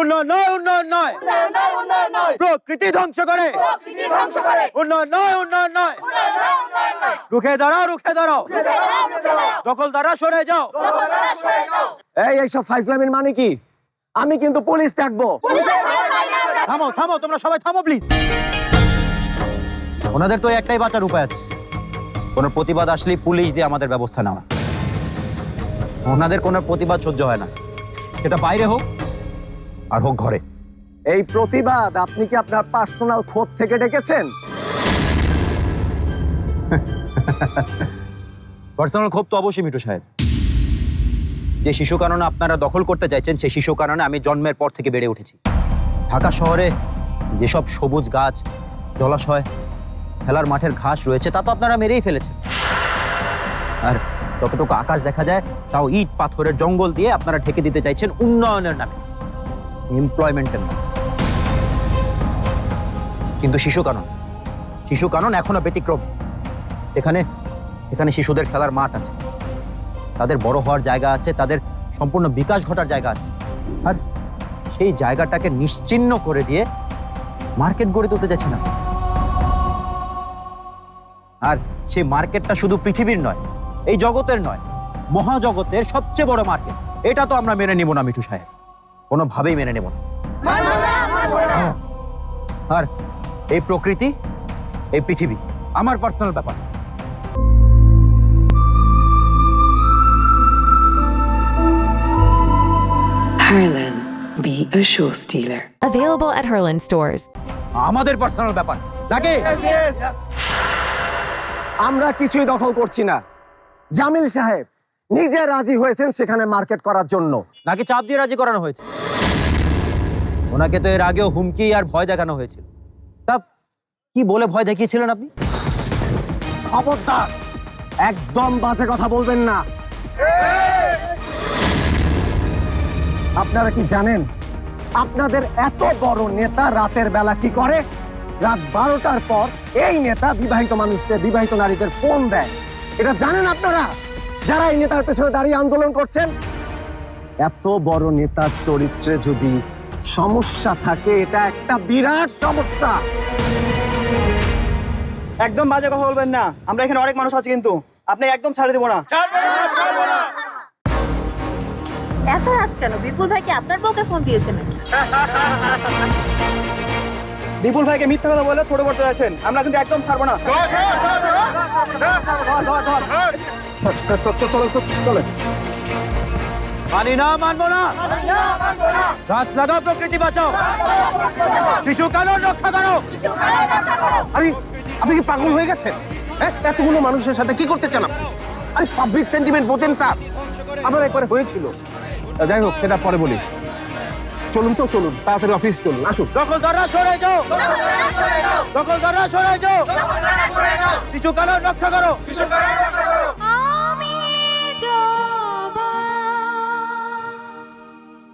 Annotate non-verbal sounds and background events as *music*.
উন্নয়ন নয় নয়। প্রকৃতি ধ্বংস করে। উন্নয়ন নয় উন্নয়ন নয়। রুখে দাঁড়াও রুখে দাঁড়াও। দখল দ্বারা সরে যাও। এই এইসব ফাইজলামের মানে কি? আমি কিন্তু পুলিশ থাকব। থামো থামো, তোমরা সবাই থামো প্লিজ ওনাদের তো একটাই বাঁচার উপায় আছে। কোনো প্রতিবাদ আসলেই পুলিশ দিয়ে আমাদের ব্যবস্থা নেওয়া। ওনাদের কোনো প্রতিবাদ সহ্য হয় না। সেটা বাইরে হোক আর হোক ঘরে। এই প্রতিবাদ আপনি কি আপনার পার্সোনাল খোঁজ থেকে ডেকেছেন? *laughs* পার্সোনাল ক্ষোভ তো অবশ্যই মিঠু সাহেব। যে শিশু কাননে আপনারা দখল করতে চাইছেন সেই শিশু কাননে আমি জন্মের পর থেকে বেড়ে উঠেছি। ঢাকা শহরে যেসব সবুজ গাছ জলাশয় খেলার মাঠের ঘাস রয়েছে তা তো আপনারা মেরেই ফেলেছেন। আর যতটুকু আকাশ দেখা যায় তাও ইট পাথরের জঙ্গল দিয়ে আপনারা ঢেকে দিতে চাইছেন উন্নয়নের নামে। এমপ্লয়মেন্টের নামে। কিন্তু শিশু কানন শিশু কানন এখনও ব্যতিক্রম। এখানে এখানে শিশুদের খেলার মাঠ আছে। তাদের বড় হওয়ার জায়গা আছে, তাদের সম্পূর্ণ বিকাশ ঘটার জায়গা আছে। আর সেই জায়গাটাকে নিশ্চিহ্ন করে দিয়ে মার্কেট গড়ে তুলতে যাচ্ছে না। আর সেই মার্কেটটা শুধু পৃথিবীর নয়, এই জগতের নয়, মহাজগতের সবচেয়ে বড় মার্কেট। এটা তো আমরা মেনে নিব না, মিঠু সাহেব। কোনোভাবেই মেনে নেব না না। আর এই প্রকৃতি এই পৃথিবী আমার পার্সোনাল ব্যাপার Harlan, be a show stealer. Available at Herland stores. আমাদের পার্সোনাল ব্যাপার নাকি আমরা কিছুই দখল করছি না জামিল সাহেব নিজে রাজি হয়েছেন সেখানে মার্কেট করার জন্য। নাকি চাপ দিয়ে রাজি করানো হয়েছে? ওনাকে তো এর আগেও হুমকি আর ভয় দেখানো হয়েছিল। তা কি বলে ভয় দেখিয়েছিলেন আপনি? খবরদার একদম বাজে কথা বলবেন না। আপনারা কি জানেন আপনাদের এত বড় নেতা রাতের বেলা কি করে? রাত বারোটার পর এই নেতা বিবাহিত মানুষদের বিবাহিত নারীদের ফোন দেয়। এটা জানেন আপনারা? যারা এই নেতার পেছনে দাঁড়িয়ে আন্দোলন করছেন এত বড় নেতার চরিত্রে যদি সমস্যা থাকে এটা একটা বিরাট সমস্যা। একদম বাজে কথা বলবেন না। আমরা এখানে অনেক মানুষ আছে কিন্তু। আপনি একদম ছাড়ে দেবো না। এত রাত কেন? বিপুল ভাই কি আপনার বউকে ফোন দিয়েছেন *laughs* বিপুল ভাইকে মিথ্যা কথা বলে ছোট করতে যাচ্ছেন। আমরা কিন্তু একদম ছাড়বো না। চলে মানি না মানবো না। গাছ লাগাও প্রকৃতি বাঁচাও। শিশু কানন রক্ষা করো। আরে আপনি কি পাগল হয়ে গেছেন? হ্যাঁ এতগুলো মানুষের সাথে কি করতে চান আরে পাবলিক সেন্টিমেন্ট বোঝেন স্যার। আমার একবারে হয়েছিল। যাই হোক সেটা পরে বলি। চলুন তো চলুন তাড়াতাড়ি অফিস চলুন আসুন। দখল দ্বারা সরে যাও। দখল দ্বারা সরে যাও। কিছু কারণ রক্ষা করো।